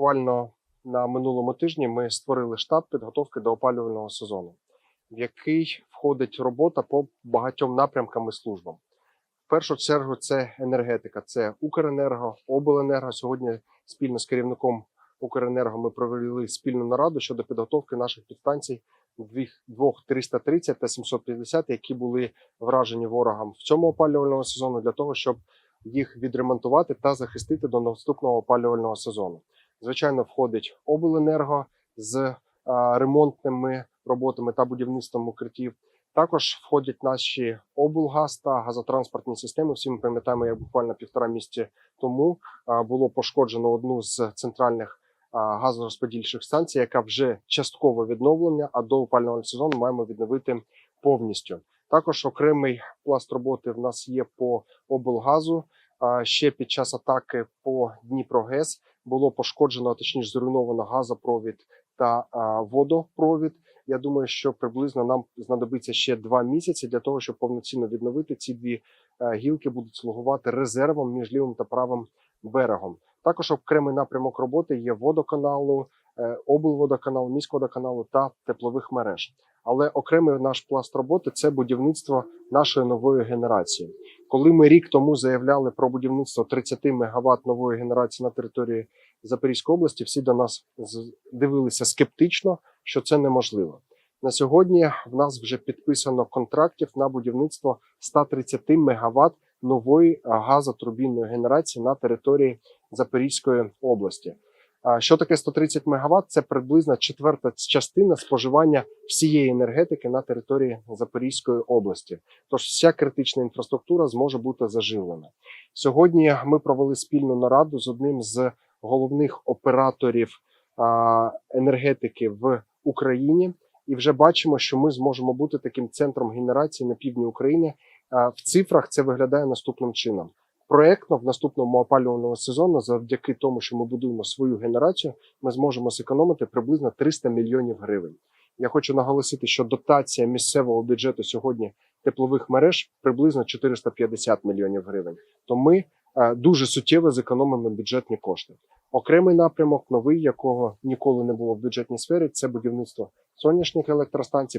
буквально на минулому тижні ми створили штаб підготовки до опалювального сезону, в який входить робота по багатьом напрямкам і службам. В першу чергу це енергетика, це Укренерго, Обленерго. Сьогодні спільно з керівником Укренерго ми провели спільну нараду щодо підготовки наших підстанцій двох- двох 330 та 750, які були вражені ворогом в цьому опалювальному сезону, для того, щоб їх відремонтувати та захистити до наступного опалювального сезону. Звичайно, входить обленерго з ремонтними роботами та будівництвом укриттів. Також входять наші облгаз та газотранспортні системи. Всі ми пам'ятаємо, як буквально півтора місяці тому було пошкоджено одну з центральних а, газорозподільчих станцій, яка вже частково відновлена, а до опалювального сезону маємо відновити повністю. Також окремий пласт роботи в нас є по облгазу. Ще під час атаки по Дніпрогес було пошкоджено, а точніше зруйновано газопровід та водопровід. Я думаю, що приблизно нам знадобиться ще два місяці для того, щоб повноцінно відновити ці дві е, гілки будуть слугувати резервом між лівим та правим берегом. Також окремий напрямок роботи є водоканалу, е, облводоканалу, міськводоканалу та теплових мереж. Але окремий наш пласт роботи це будівництво нашої нової генерації. Коли ми рік тому заявляли про будівництво 30 МВт нової генерації на території Запорізької області, всі до нас дивилися скептично, що це неможливо. На сьогодні в нас вже підписано контрактів на будівництво 130 МВт нової газотурбінної генерації на території Запорізької області. Що таке 130 МВт? Це приблизно четверта частина споживання всієї енергетики на території Запорізької області. Тож вся критична інфраструктура зможе бути заживлена. Сьогодні ми провели спільну нараду з одним з головних операторів енергетики в Україні, і вже бачимо, що ми зможемо бути таким центром генерації на півдні України. В цифрах це виглядає наступним чином. Проектно в наступному опалювальному сезону, завдяки тому, що ми будуємо свою генерацію, ми зможемо зекономити приблизно 300 мільйонів гривень. Я хочу наголосити, що дотація місцевого бюджету сьогодні теплових мереж приблизно 450 мільйонів гривень. То ми е, дуже суттєво зекономимо бюджетні кошти. Окремий напрямок, новий, якого ніколи не було в бюджетній сфері, це будівництво сонячних електростанцій,